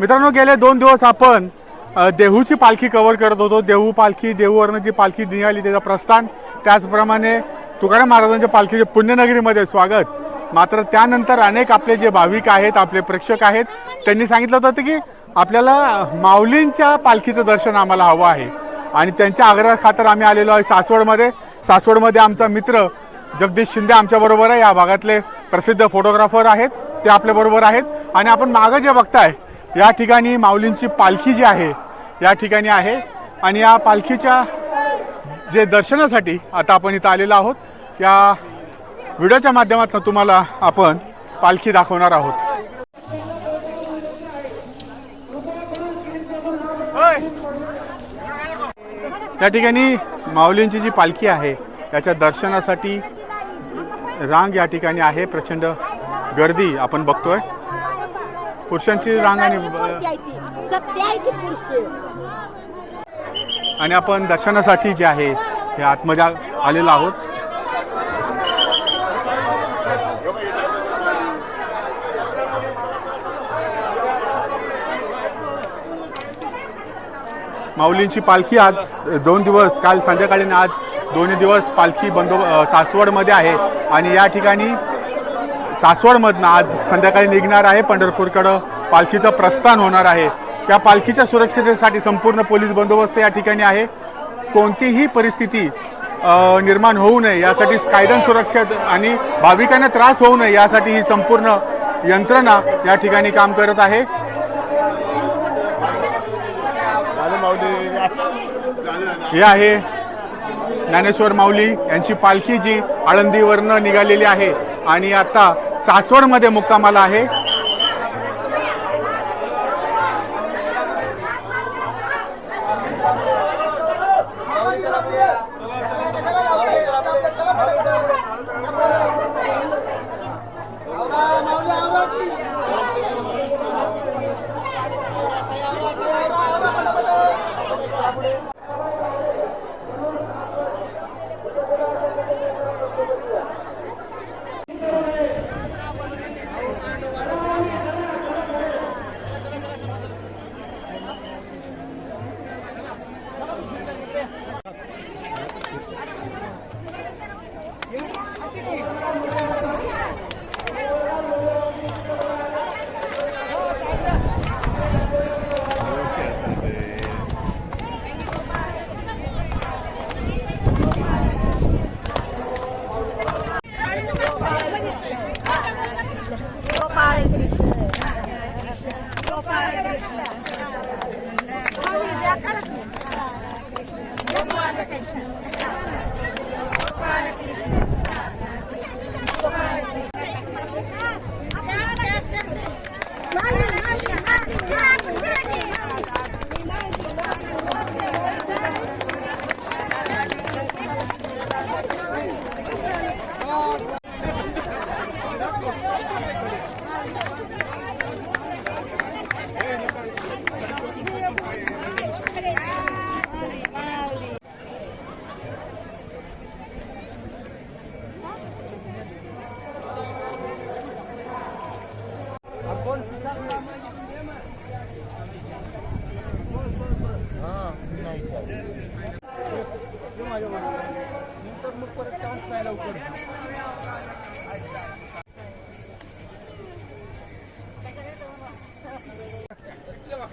मित्रांनो गेले दोन दिवस आपण देहूची पालखी कव्हर करत होतो. देहू पालखी देहूवरनं जी पालखी निघाली त्याचं प्रस्थान. त्याचप्रमाणे तुकाराम महाराजांच्या पालखीचे पुण्यनगरीमध्ये स्वागत. मात्र त्यानंतर अनेक आपले जे भाविक आहेत आपले प्रेक्षक आहेत त्यांनी सांगितलं होतं की आपल्याला माऊलींच्या पालखीचं दर्शन आम्हाला हवं आहे. आणि त्यांच्या आग्रह खातर आम्ही आलेलो आहे सासवडमध्ये. सासवडमध्ये आमचा मित्र जगदीश शिंदे आमच्याबरोबर आहे. या भागातले प्रसिद्ध फोटोग्राफर आहेत. ते आपल्याबरोबर आहेत. आणि आपण मागं जे बघताय या ठिकाणी माऊलींची पालखी जी आहे या ठिकाणी आहे. आणि या पालखीच्या जे दर्शनासाठी आता आपण इथं आलेलो आहोत या व्हिडिओच्या माध्यमातून तुम्हाला आपण पालखी दाखवणार आहोत. या ठिकाणी माऊलींची जी पालखी आहे त्याच्या दर्शनासाठी रांग या ठिकाणी आहे. प्रचंड गर्दी आपण बघतोय. पुरुषांची रांग आणि आणि आपण दर्शनासाठी जे आहे हे आतमध्ये आलेलो आहोत. माऊलींची पालखी आज दोन दिवस काल संध्याकाळी आज दोन्ही दिवस पालखी बंदो सासवडमध्ये आहे. आणि या ठिकाणी सासवडमधनं आज संध्याकाळी निघणार आहे. पंढरपूरकडं पालखीचं प्रस्थान होणार आहे. या पालखीच्या सुरक्षिततेसाठी संपूर्ण पोलीस बंदोबस्त या ठिकाणी आहे. कोणतीही परिस्थिती निर्माण होऊ नये यासाठी कायदा सुरक्षा आणि भाविकांना त्रास होऊ नये यासाठी ही संपूर्ण यंत्रणा या ठिकाणी काम करत आहे. हे आहे ज्ञानेश्वर माऊली यांची पालखी जी आळंदीवरनं निघालेली आहे. आणि आता सासवडमध्ये मुक्कामाला आहे.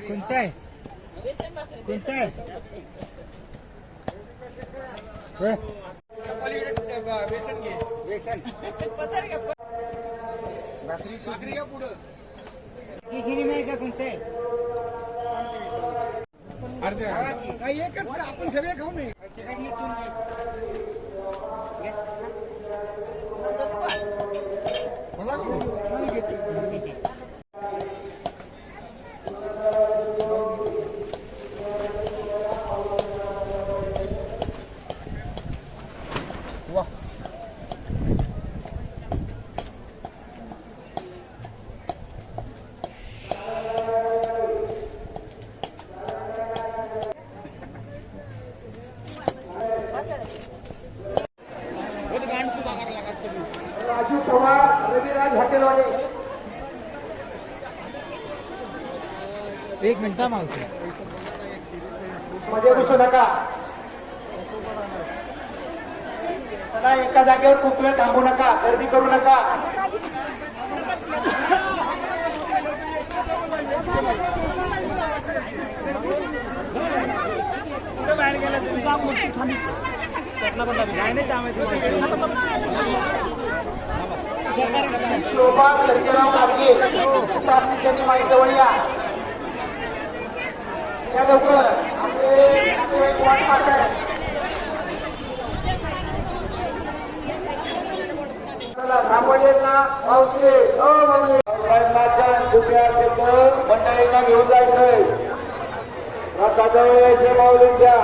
कोणचा आहे? कोणचा आहे? बेसन. सिनेमा आहे का कोणचा आहे? काही एकच आपण सगळे खाऊ नये मला एक मिनिट मागतो मध्ये बसू नका. चला एका जागेवर खूप वेळ थांबू नका गर्दी करू नका. शोभा सर्जेराव गाडगे. प्रास्तिकांनी माहीत जवळ या. या लवकर आपले नातेवाईक चला, थांबवलेत ना मावशी ओ मावशी साहेबांच्या दुसऱ्या शब्द मंडळींना घेऊन जायचंय. रथाजवळ यायचे माऊलींच्या.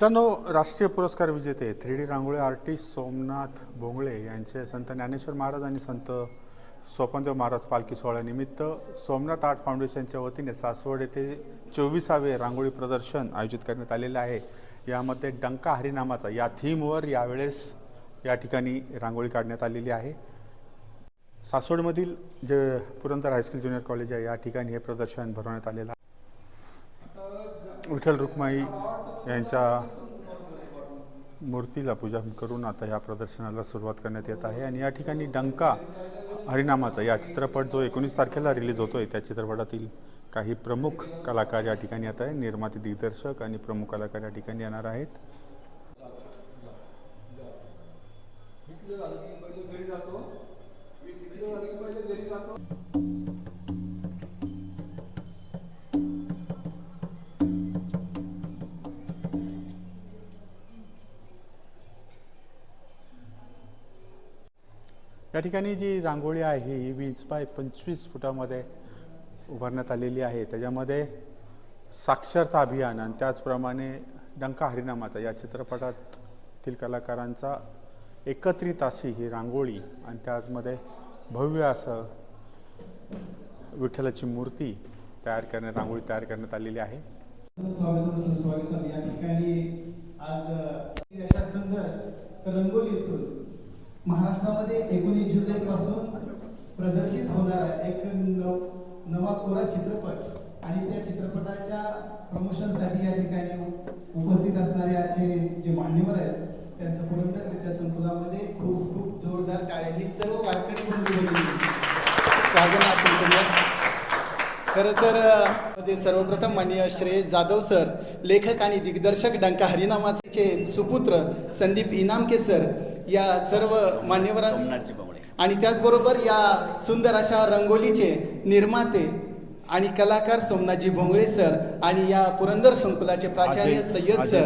मित्रांनो राष्ट्रीय पुरस्कार विजेते three D rangoli artist Somnath Bhongale यांचे संत ज्ञानेश्वर महाराज आणि संत स्वपनदेव महाराज पालखी सोहळ्यानिमित्त सोमनाथ आर्ट फाउंडेशनच्या वतीने सासवड येथे चोवीसावे रांगोळी प्रदर्शन आयोजित करण्यात आलेले आहे. यामध्ये डंका हरिनामाचा या थीमवर यावेळेस या ठिकाणी रांगोळी काढण्यात आलेली आहे. सासवडमधील जे पुरंदर हायस्कूल ज्युनियर कॉलेज आहे या ठिकाणी हे प्रदर्शन भरवण्यात आलेलं आहे. विठ्ठल रुक्माई यांच्या मूर्तीला पूजा करून आता या प्रदर्शनाला सुरुवात करण्यात येत आहे. आणि या ठिकाणी डंका हरिनामाचा या चित्रपट जो एकोणीस तारखेला रिलीज होतोय त्या चित्रपटातील काही प्रमुख कलाकार या ठिकाणी येत आहे निर्माते दिग्दर्शक आणि प्रमुख कलाकार या ठिकाणी येणार आहेत. या ठिकाणी जी रांगोळी आहे ही वीस बाय पंचवीस फुटामध्ये उभारण्यात आलेली आहे. त्याच्यामध्ये साक्षरता अभियान आणि त्याचप्रमाणे डंका हरिनामाचा या चित्रपटातील कलाकारांचा एकत्रित अशी ही रांगोळी आणि त्याचमध्ये भव्य असं विठ्ठलाची मूर्ती तयार करण्यात रांगोळी तयार करण्यात आलेली आहे. स्वागतम सुस्वागतम. या ठिकाणी आज अशा सुंदर रंगोलीतून महाराष्ट्रामध्ये एकोणीस जुलै पासून प्रदर्शित होणारा एक नव नवा कोरा चित्रपट आणि त्या चित्रपटाच्या प्रमोशनसाठी या ठिकाणी उपस्थित असणारे आजचे जे मान्यवर आहेत त्यांचं पुरंदर विद्यासंकुलामध्ये खूप खूप जोरदार टाळ्यांनी सर्व वारकरी म्हणून खरं तर मध्ये सर्वप्रथम माननीय श्रेयस जाधव सर लेखक आणि दिग्दर्शक डंका हरिनामाचे सुपुत्र संदीप इनामके सर या सर्व मान्यवरां आणि त्याचबरोबर या सुंदर अशा रंगोलीचे निर्माते आणि कलाकार सोमनाथजी भोंगळे सर आणि या पुरंदर संकुलाचे प्राचार्य सय्यद सर.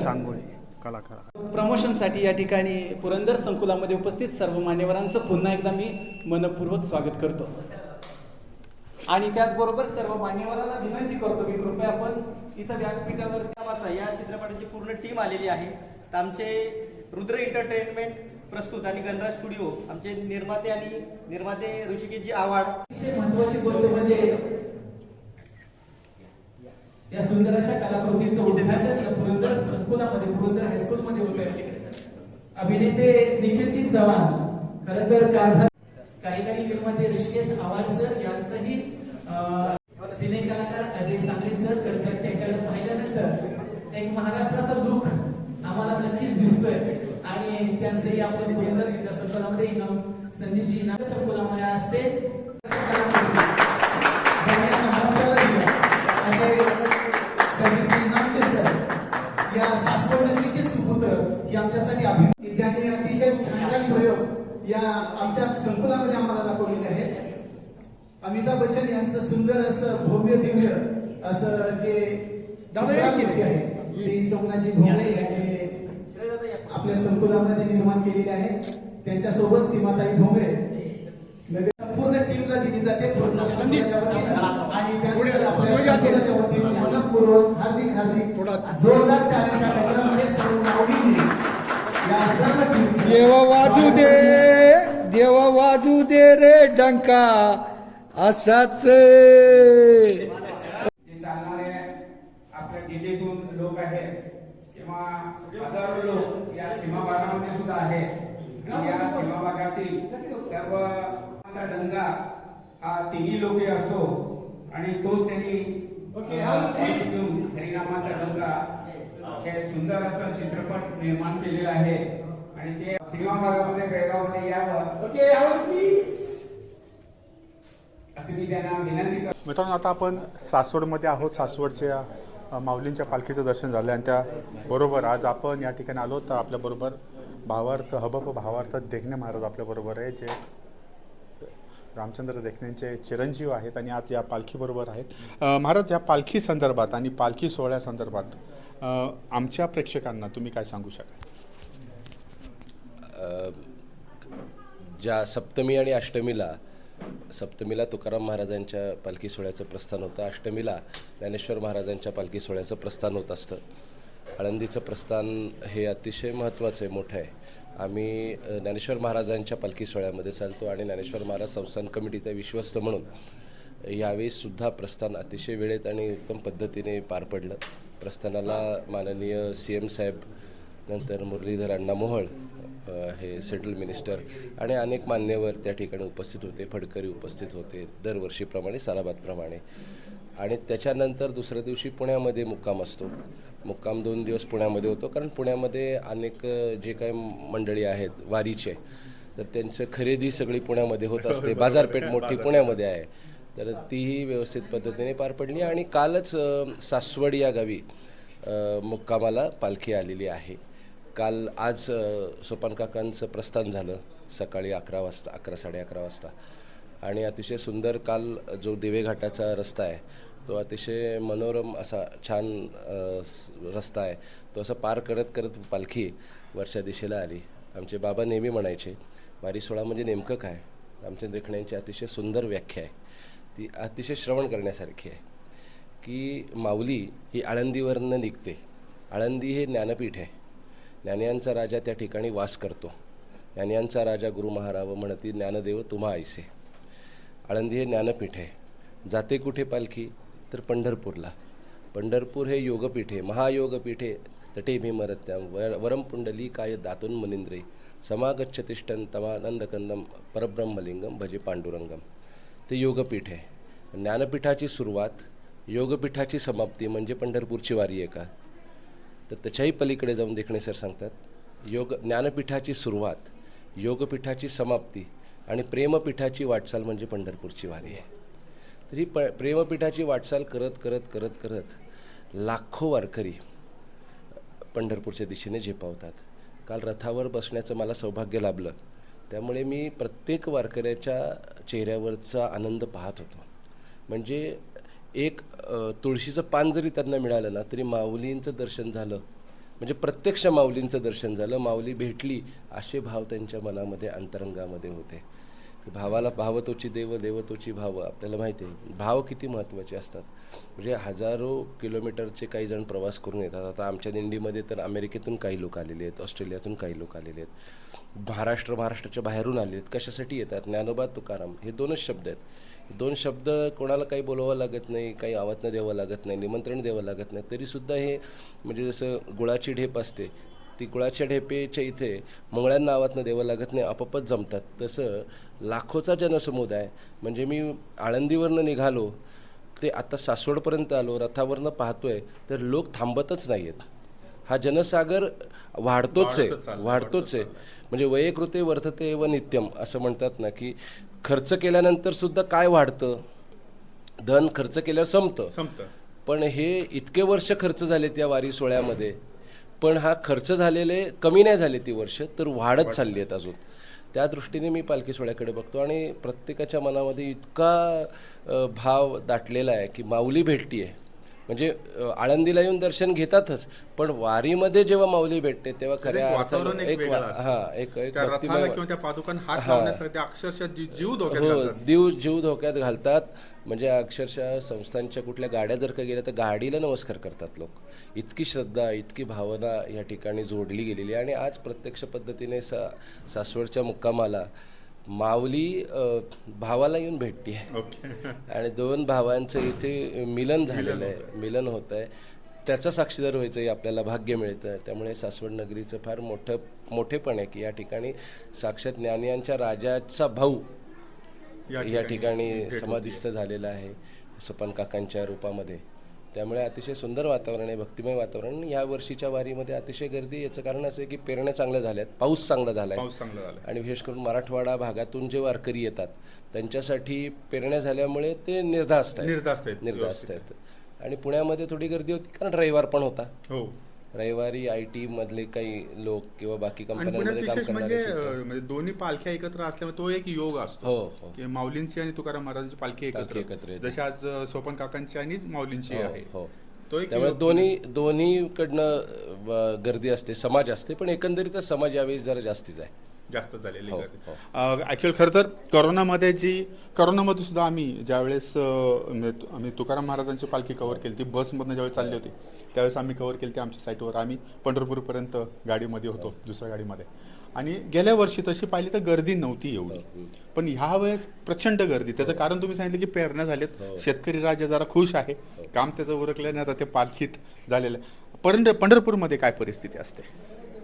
कलाकार. प्रमोशनसाठी या ठिकाणी पुरंदर संकुलामध्ये उपस्थित सर्व मान्यवरांचं पुन्हा एकदा मी मनपूर्वक स्वागत करतो. आणि त्याचबरोबर सर्व मान्यवरांना विनंती करतो की कृपया आपण इथं व्यासपीठावर या चित्रपटाची पूर्ण टीम आलेली आहे. तर आमचे रुद्र एंटरटेनमेंट प्रस्तुत आणि गणराज स्टुडिओ आमचे निर्माते आणि निर्माते ऋषिकेशजी आव्हाड. अतिशय महत्वाची गोष्ट म्हणजे या सुंदर अशा कलाकृतीचं उद्घाटन या पुरंदर संकुलामध्ये पुरंदर हायस्कूलमध्ये होत आहे अभिनेते निखिलजी चव्हाण खर तर कारभार काही काही फिल्ममध्ये ऋषिकेश आव्हाड सर यांचंही अं, सिने कलाकार अजय सांगली सर तर तर त्याच्याकडे पाहिल्यानंतर एक महाराष्ट्राचा लुक आम्हाला नक्कीच दिसतोय आणि त्यांचंही आपण संकुलामध्ये संदीपजी संकुलामध्ये असते ज्यांनी या महाराष्ट्राला दिलं असे संदीप इनामके सर या सासवड नगरीचे सुंदर असं भव्य दिव्य असं जे चित्राकृती आहे ती सोमनाथजी भोंगळे यांनी आपल्या संकुलामध्ये निर्माण केलेली आहे. त्यांच्यासोबत सीमाताई भोंगळे नगर- संपूर्ण टीमला दिली जाते. पूर्ण आणि त्यांचं आपल्या संकुलाच्या वतीनं मनपूर्वक हार्दिक हार्दिक जोरदार टाळ्यांच्या गजरामध्ये सर्व माऊलींनी या सर्व टीमचं देव वाजू दे देव वाजू दे रे डंका. असाच. जे चालणारे आपल्या दिल्लीतून लोक आहेत किंवा हजारो लोक या सीमा भागामध्ये सुद्धा आहेत या सीमा भागातील सर्व डंगा हा तिन्ही लोके असतो. आणि तोच त्यांनी हरिनामाचा डंगा हे सुंदर असं चित्रपट निर्माण केलेला आहे. आणि ते सीमा भागामध्ये बेळगावमध्ये यावं. अशी मी त्यांना विनंती करतो. मित्रांनो आता आपण सासवडमध्ये आहोत. सासवडच्या माऊलींच्या पालखीचं दर्शन झालं आणि त्याबरोबर आज आपण या ठिकाणी आलो तर आपल्याबरोबर भावार्थ हबप भावार्थ देखणे महाराज आपल्याबरोबर आहे जे रामचंद्र देखणेंचे चिरंजीव आहेत आणि आज या पालखीबरोबर आहेत. महाराज या पालखी संदर्भात आणि पालखी सोहळ्यासंदर्भात आमच्या प्रेक्षकांना तुम्ही काय सांगू शकाल? ज्या सप्तमी आणि अष्टमीला सप्तमीला तुकाराम महाराजांच्या पालखी सोहळ्याचं प्रस्थान होतं. अष्टमीला ज्ञानेश्वर महाराजांच्या पालखी सोहळ्याचं प्रस्थान होत असतं. आळंदीचं प्रस्थान हे अतिशय महत्त्वाचं आहे मोठं आहे. आम्ही ज्ञानेश्वर महाराजांच्या पालखी सोहळ्यामध्ये चालतो आणि ज्ञानेश्वर महाराज संस्थान कमिटीचा विश्वस्त म्हणून यावेळीसुद्धा प्रस्थान अतिशय वेळेत आणि उत्तम पद्धतीने पार पडलं. प्रस्थानाला माननीय सी एम साहेब नंतर मुरलीधर अण्णा मोहळ हे सेंट्रल मिनिस्टर आणि अनेक मान्यवर त्या ठिकाणी उपस्थित होते. फडकरी उपस्थित होते. दरवर्षीप्रमाणे सालाबादप्रमाणे. आणि त्याच्यानंतर दुसऱ्या दिवशी पुण्यामध्ये मुक्काम असतो. मुक्काम दोन दिवस पुण्यामध्ये होतो कारण पुण्यामध्ये अनेक जे काही मंडळी आहेत वारीचे तर त्यांचं खरेदी सगळी पुण्यामध्ये होत असते. बाजारपेठ मोठी पुण्यामध्ये आहे. तर तीही व्यवस्थित पद्धतीने पार पडली आणि कालच सासवड या गावी मुक्कामाला पालखी आलेली आहे. काल आज अ, सोपान काकांचं प्रस्थान झालं सकाळी अकरा वाजता अकरा साडे अकरा वाजता. आणि अतिशय सुंदर काल जो दिवेघाटाचा रस्ता आहे तो अतिशय मनोरम असा छान रस्ता आहे. तो असा पार करत करत पालखी वरच्या दिशेला आली. आमचे बाबा नेहमी म्हणायचे वारी सोहळा म्हणजे नेमकं काय? रामचंद्र देखण्यांची अतिशय सुंदर व्याख्या आहे. ती अतिशय श्रवण करण्यासारखी आहे. की माऊली ही आळंदीवरनं निघते. आळंदी हे ज्ञानपीठ आहे. ज्ञानियांचा राजा त्या ठिकाणी वास करतो. ज्ञानियांचा राजा गुरु महाराव म्हणती ज्ञानदेव तुम्हा ऐसे आळंदी हे ज्ञानपीठ आहे. जाते कुठे पालखी? तर पंढरपूरला. पंढरपूर हे योगपीठे महायोगपीठे तटे भीमरत्याम वर वरमपुंडली काय दातून मनिंद्रे समागच्छतिष्ठन तमानंदकंदम परब्रह्मलिंगम भजे पांडुरंगम. ते योगपीठ. आहे ज्ञानपीठाची सुरुवात योगपीठाची समाप्ती म्हणजे पंढरपूरची वारी आहे का? तर त्याच्याही पलीकडे जाऊन देखणे सर सांगतात. योग ज्ञानपीठाची सुरुवात योगपीठाची समाप्ती आणि प्रेमपीठाची वाटचाल म्हणजे पंढरपूरची वारी आहे. तर ही प प्रेमपीठाची वाटचाल करत करत करत करत लाखो वारकरी पंढरपूरच्या दिशेने झेपावतात. काल रथावर बसण्याचं मला सौभाग्य लाभलं. त्यामुळे मी प्रत्येक वारकऱ्याच्या चेहऱ्यावरचा आनंद पाहत होतो. म्हणजे एक तुळशीचं पान जरी त्यांना मिळालं ना तरी माऊलींचं दर्शन झालं. म्हणजे प्रत्यक्ष माऊलींचं दर्शन झालं. माऊली भेटली असे भाव त्यांच्या मनामध्ये अंतरंगामध्ये होते. भावाला भावतोची देव देवतोची भाव आपल्याला माहिती आहे. भाव किती महत्त्वाचे असतात. म्हणजे हजारो किलोमीटरचे काही जण प्रवास करून येतात. आता आमच्या दिंडीमध्ये तर अमेरिकेतून काही लोक आलेले आहेत ऑस्ट्रेलियातून काही लोक आलेले आहेत. महाराष्ट्र महाराष्ट्राच्या बाहेरून आले आहेत. कशासाठी येतात? ज्ञानोबा तुकाराम. हे दोनच शब्द आहेत. हे दोन शब्द कोणाला काही बोलावं लागत नाही काही आवाजनं द्यावं लागत नाही निमंत्रण द्यावं लागत नाही. तरीसुद्धा हे म्हणजे जसं गुळाची ढेप असते ती गुळाच्या ढेपेच्या इथे मंगळ्यांना आवाजनं द्यावं लागत नाही आपोआपच जमतात. तसं लाखोचा जनसमुदाय म्हणजे मी आळंदीवरनं निघालो ते आता सासवडपर्यंत आलो रथावरनं पाहतोय तर लोक थांबतच नाही आहेत हा जनसागर वाढतोच आहे वाढतोच आहे. म्हणजे वयकृते वर्धते व नित्यम असं म्हणतात ना की खर्च केल्यानंतर सुद्धा काय वाढतं? धन खर्च केल्यावर संपतं. संपतं. पण हे इतके वर्ष खर्च झाले त्या वारी सोहळ्यामध्ये पण हा खर्च झालेले कमी नाही झाले ती वर्ष तर वाढत चालली आहेत अजून. त्या दृष्टीने मी पालखी सोहळ्याकडे बघतो आणि प्रत्येकाच्या मनामध्ये इतका भाव दाटलेला आहे की माऊली भेटती आहे म्हणजे आळंदीला येऊन दर्शन घेतातच पण वारीमध्ये जेव्हा माऊली भेटते तेव्हा खऱ्या एक अर्थानं एक. हा एक अक्षरशः जी- जीव धोक्यात हो घालतात. जीव जीव धोक्यात घालतात. म्हणजे अक्षरशः संस्थांच्या कुठल्या गाड्या जर का गेल्या तर गाडीला नमस्कार करतात लोक. इतकी श्रद्धा इतकी भावना या ठिकाणी जोडली गेलेली आणि आज प्रत्यक्ष पद्धतीने सा सासवडच्या मुक्कामाला माऊली भावाला येऊन भेटते. आहे आणि दोन भावांचं इथे मिलन झालेलं आहे. मिलन होत आहे त्याचा साक्षीदार व्हायचं हे आपल्याला भाग्य मिळतं त्यामुळे सासवड नगरीचं फार मोठं मोठेपण आहे की या ठिकाणी साक्षात ज्ञानियांच्या राजाचा भाऊ या ठिकाणी समाधिस्थ झालेला आहे. सोपान काकांच्या रूपामध्ये. त्यामुळे अतिशय सुंदर वातावरण आहे भक्तिमय वातावरण. या वर्षीच्या वारीमध्ये अतिशय गर्दी याचं कारण असं आहे की पेरण्या चांगल्या झाल्यात पाऊस चांगला झाला आहे पाऊस चांगला झाला आणि विशेष करून मराठवाडा भागातून जे वारकरी येतात त्यांच्यासाठी पेरण्या झाल्यामुळे ते निर्धास्त निर्धास्त आहेत, निर्धास्त आहेत. आणि पुण्यामध्ये थोडी गर्दी होती कारण रविवार पण होता. हो. रविवारी आय टी मधले काही लोक किंवा बाकी कंपन्यांमध्ये काम म्हणजे करणारे म्हणजे दोन्ही पालख्या एकत्र असल्यामुळे तो एक योग असतो. हो हो. की माऊलींची आणि तुकाराम महाराजांची पालखी एकत्र. एकत्र. जशी आज सोपन काकांची आणि माऊलींची हो, आहे. हो. तो एक त्यामुळे दोन्ही दोन्हीकडनं गर्दी असते समाज असते पण एकंदरीतच समाज यावेळी जरा जास्तीच आहे. जास्त झालेली हो, गर्दी. ॲक्च्युअल खरं तर करोनामध्ये जी करोनामध्ये सुद्धा आम्ही ज्यावेळेस आम्ही तुकाराम महाराजांची पालखी कव्हर केली ती बसमधनं ज्यावेळेस चालली होती त्यावेळेस आम्ही कव्हर केली ती आमच्या साईटवर आम्ही पंढरपूरपर्यंत गाडीमध्ये होतो दुसऱ्या गाडीमध्ये. आणि गेल्या वर्षी तशी पाहिली तर गर्दी नव्हती एवढी. पण ह्या वेळेस प्रचंड गर्दी. त्याचं कारण तुम्ही सांगितलं की पेरण्या झालेत. शेतकरी राजा जरा खुश आहे. काम त्याचं उरकल्याने आता ते पालखीत झालेलं आहे. पंढर पंढरपूरमध्ये काय परिस्थिती असते?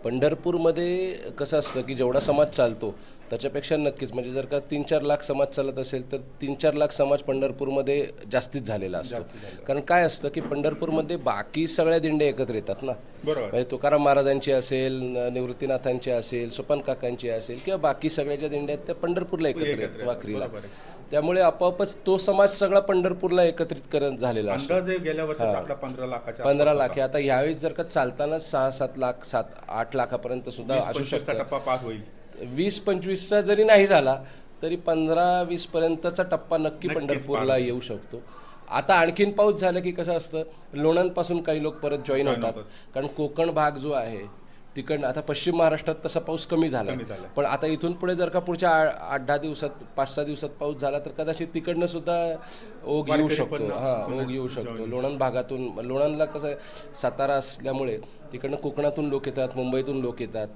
पंढरपूरमध्ये कसं असतं की जेवढा समाज चालतो त्याच्यापेक्षा नक्कीच म्हणजे जर का तीन चार लाख समाज चालत असेल तर तीन चार लाख समाज पंढरपूरमध्ये जास्तीत झालेला असतो. कारण काय असतं की पंढरपूरमध्ये बाकी सगळ्या दिंड्या एकत्र येतात ना. म्हणजे तुकाराम महाराजांची असेल निवृत्तीनाथांची असेल सोपान काकांची असेल किंवा बाकी सगळ्या ज्या दिंड्या आहेत त्या पंढरपूरला एकत्र आहेत वाखरीला. त्यामुळे आपोआपच तो समाज सगळा पंढरपूरला एकत्रित करत झालेला असतो. पंधरा लाख. आहे आता यावेळी जर का चालताना सहा सात लाख सात आठ लाखापर्यंत सुद्धा असू शकतं. वीस पंचवीसचा जरी नाही झाला तरी पंधरा वीस पर्यंतचा टप्पा नक्की पंढरपूरला येऊ शकतो. आता आणखीन पाऊस झाला की कसं असतं लोणांपासून काही लोक परत जॉईन होतात. कारण कोकण भाग जो आहे तिकडनं आता पश्चिम महाराष्ट्रात तसा पाऊस कमी झाला. पण आता इथून पुढे जर का पुढच्या आठ दहा दिवसात पाच सहा दिवसात पाऊस झाला तर कदाचित तिकडनं सुद्धा ओघ येऊ शकतो. हा ओघ येऊ शकतो. लोणंद भागातून लोणंदला कसं सातारा असल्यामुळे तिकडनं कोकणातून लोक येतात मुंबईतून लोक येतात.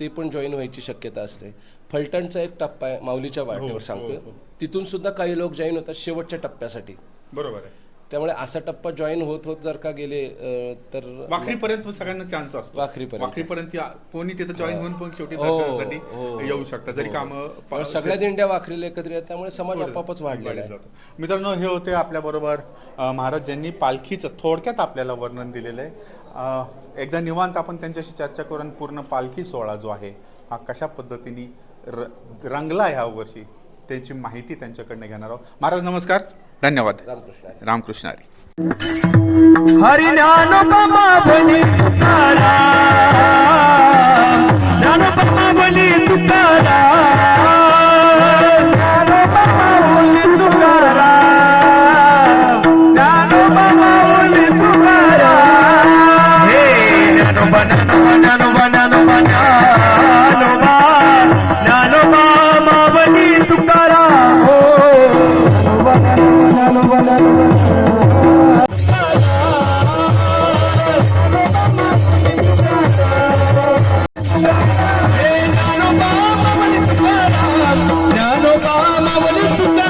ते पण जॉईन व्हायची शक्यता असते. फलटणचा एक टप्पा आहे माऊलीच्या वाटेवर सांगतोय. तिथून सुद्धा काही लोक जॉईन होतात शेवटच्या टप्प्यासाठी. बरोबर आहे. त्यामुळे असा टप्पा जॉईन होत होत जर का गेले तर वाखरीपर्यंत सगळ्यांना चान्स असतो. वाखरीपर्यंत. वाखरीपर्यंत कोणी तिथं जॉईन होऊन पण शेवटी हो, दर्शनासाठी हो, येऊ शकतात. जरी हो. कामं सगळ्या दिंड्या वाखरीला एकत्र आहेत त्यामुळे समाज आपापच वाढलेला आहे. मित्रांनो हे होते आपल्या बरोबर महाराज ज्यांनी पालखीचं थोडक्यात आपल्याला वर्णन दिलेलं आहे. एकदा निवांत आपण त्यांच्याशी चर्चा करून पूर्ण पालखी सोहळा जो आहे हा कशा पद्धतीने र रंगला ह्या वर्षी त्याची माहिती त्यांच्याकडनं घेणार आहोत. महाराज नमस्कार. धन्यवाद. रामकृष्ण. रामकृष्ण हरी. కామవలి సుందర